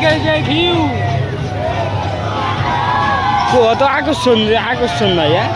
চারিদিকে যে ভিউ। কত আকর্ষণ রে আকর্ষণ নাই হ্যাঁ?